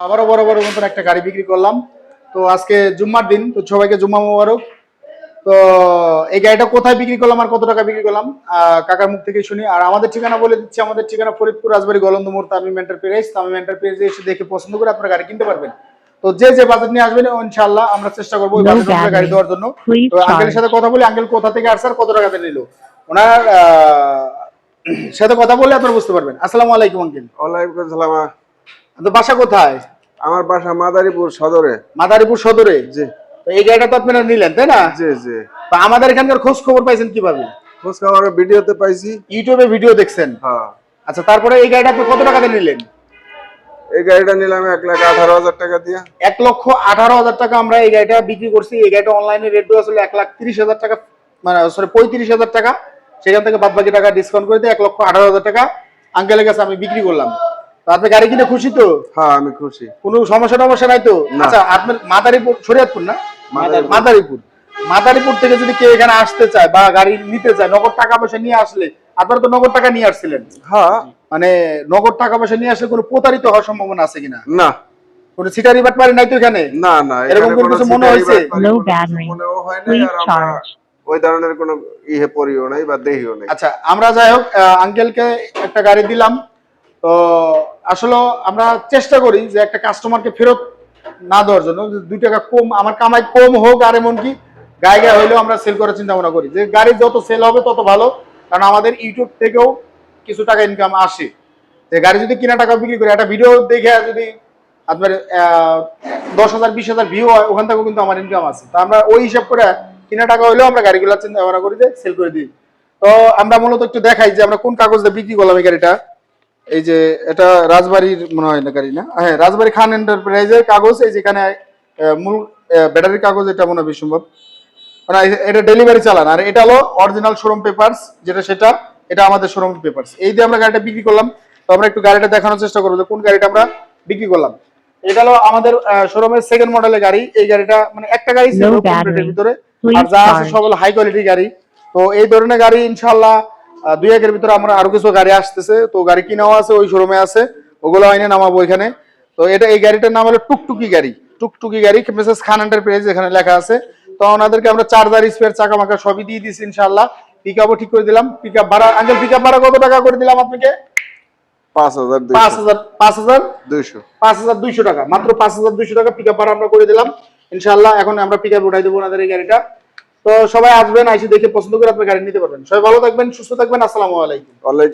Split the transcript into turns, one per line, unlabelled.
আবারও বড় বড় মতন একটা গাড়ি বিক্রি করলাম। তো আজকে জুম্মার দিন তো সবাইকে জুম্মা মোবারক। তো এই গাড়িটা কোথায় বিক্রি করলাম আর কত টাকা বিক্রি করলাম কাকার মুখ থেকে শুনি। আর আমাদের ঠিকানা বলে দিচ্ছি আমাদের ঠিকানা ফরিদপুর রাজবাড়ি গলন্দ মোড় তামিম এন্টারপ্রাইজ তামিম এন্টারপ্রাইজে এসে দেখে পছন্দ করে আপনারা গাড়ি কিনতে পারবেন। তো যে যে বাজেট নিয়ে আসবেন ইনশাআল্লাহ আমরা চেষ্টা করব ওই বাজেট গাড়ি দেওয়ার জন্য। তো আঙ্কেলের সাথে কথা বলি আঙ্কেল কোথা থেকে আসছে আর কত টাকাতে নিল? ওনার আহ, সাথে কথা বললে আপনারা বুঝতে পারবেন। আসসালামু আলাইকুম আঙ্কেল
ওয়ালাইকুম আসসালাম।
তো বাসা কোথায়?
আমার বাসা মাদারীপুর সদরে।
মাদারীপুর সদরে?
জি।
তো এই গাড়িটা তো আপনারা নিলেন তাই না?
জি জি।
তো আমাদের এখানকার খোঁজ খবর পাইছেন কীভাবে?
খোঁজ খবর ভিডিওতে পাইছি।
ইউটিউবে ভিডিও দেখছেন?
হ্যাঁ।
আচ্ছা তারপরে এই গাড়িটা আপনি কত টাকাতে নিলেন?
এই গাড়িটা নিলাম এক লাখ আঠারো হাজার টাকা দিয়া।
এক লক্ষ আঠারো হাজার টাকা আমরা এই গাড়িটা বিক্রি করছি। এই গাড়িটা অনলাইনে রেট আসলে এক লাখ তিরিশ হাজার টাকা মানে সরি পঁয়ত্রিশ হাজার টাকা। সেখান থেকে বাদ বাকি টাকা ডিসকাউন্ট করে দিয়ে এক লক্ষ আঠারো হাজার টাকা আঙ্কেলের কাছে আমি বিক্রি করলাম। আপনি গাড়ি কিনে খুশি তো?
হ্যাঁ আমি খুশি।
কোনো সমস্যা টমস্যা নাই তো? আচ্ছা আপনার মাদারীপুর শরীয়তপুর না?
মাদারীপুর।
মাদারীপুর। থেকে যদি কেউ এখানে আসতে চায় বা গাড়ি নিতে চায় নগদ টাকা পয়সা নিয়ে আসলে আপনারা তো নগদ টাকা নিয়ে আসছিলেন।
হ্যাঁ।
মানে নগদ টাকা পয়সা নিয়ে আসলে কোনো প্রতারিত হওয়ার সম্ভাবনা আছে কিনা?
না।
কোনো সিটারি বাট পারি নাই তো এখানে?
না না
এরকম কোনো কিছু মনে হয়েছে?
মনেও হয় আর আমরা ওই ধরনের কোনো ইহে পড়িও নাই বা দেহিও নাই।
আচ্ছা আমরা যাই হোক আঙ্কেলকে একটা গাড়ি দিলাম। তো আসলে আমরা চেষ্টা করি যে একটা কাস্টমারকে ফেরত না দেওয়ার জন্য। দুই টাকা কম, আমার কামাই কম হোক আর এমনকি গায়ে গায়ে হইলেও আমরা সেল করার চিন্তা ভাবনা করি। যে গাড়ি যত সেল হবে তত ভালো, কারণ আমাদের ইউটিউব থেকেও কিছু টাকা ইনকাম আসে। যে গাড়ি যদি কিনা টাকা বিক্রি করে, একটা ভিডিও দেখে যদি আপনার দশ হাজার, বিশ হাজার ভিউ হয়, ওখান থেকেও কিন্তু আমার ইনকাম আছে তো আমরা ওই হিসাব করে কিনা টাকা হইলেও আমরা গাড়িগুলো চিন্তা ভাবনা করি যে সেল করে দিই। তো আমরা মূলত একটু দেখাই যে আমরা কোন কাগজ দিয়ে বিক্রি করলাম এই গাড়িটা। এই যে এটা রাজবাড়ির মনে হয় না গাড়ি না? হ্যাঁ রাজবাড়ি খান এন্টারপ্রাইজের কাগজ এই যেখানে মূল ব্যাটারির কাগজ এটা মনে হয় সম্ভব। মানে এটা ডেলিভারি চালান আর এটা হলো অরিজিনাল শোরুম পেপারস যেটা সেটা এটা আমাদের শোরুম পেপারস এই দিয়ে আমরা গাড়িটা বিক্রি করলাম। তো আমরা একটু গাড়িটা দেখানোর চেষ্টা করব যে কোন গাড়িটা আমরা বিক্রি করলাম। এটা হলো আমাদের শোরুমের সেকেন্ড মডেলের গাড়ি। এই গাড়িটা মানে একটা গাড়ি ছিল. ভিতরে। আর যা আছে. সব হলো হাই কোয়ালিটি গাড়ি। তো এই ধরনের গাড়ি ইনশাল্লাহ দুই একের ভিতরে আমরা আরও কিছু গাড়ি আসতেছে। তো গাড়ি কিনাও আছে ওই শোরুমে আছে। ওগুলো আইনে নামাবো এখানে। তো এটা এই গাড়িটার নাম হলো টুকটুকি গাড়ি। টুকটুকি গাড়ি মেসেজ খান এন্টারপ্রাইজ এখানে লেখা আছে। তো ওনাদেরকে আমরা চার্জার স্পেয়ার চাকা মাকা সবই দিয়ে দিয়েছি ইনশাল্লাহ পিক আপও ঠিক করে দিলাম। পিক আপ ভাড়া আঙ্কেল পিক আপ ভাড়া কত টাকা করে দিলাম আপনাকে?
পাঁচ
হাজার পাঁচ হাজার
দুইশো।
পাঁচ হাজার দুইশো টাকা। মাত্র পাঁচ হাজার দুইশো টাকা পিক আপ ভাড়া আমরা করে দিলাম। ইনশাল্লাহ এখন আমরা পিক আপ উঠাই দেবো ওনাদের এই গাড়িটা। তো সবাই আসবেন, আইসে দেখে পছন্দ করে আপনার গাড়ি নিতে পারবেন। সবাই ভালো থাকবেন, সুস্থ থাকবেন, আসসালামু আলাইকুম।
ওয়ালাইকুম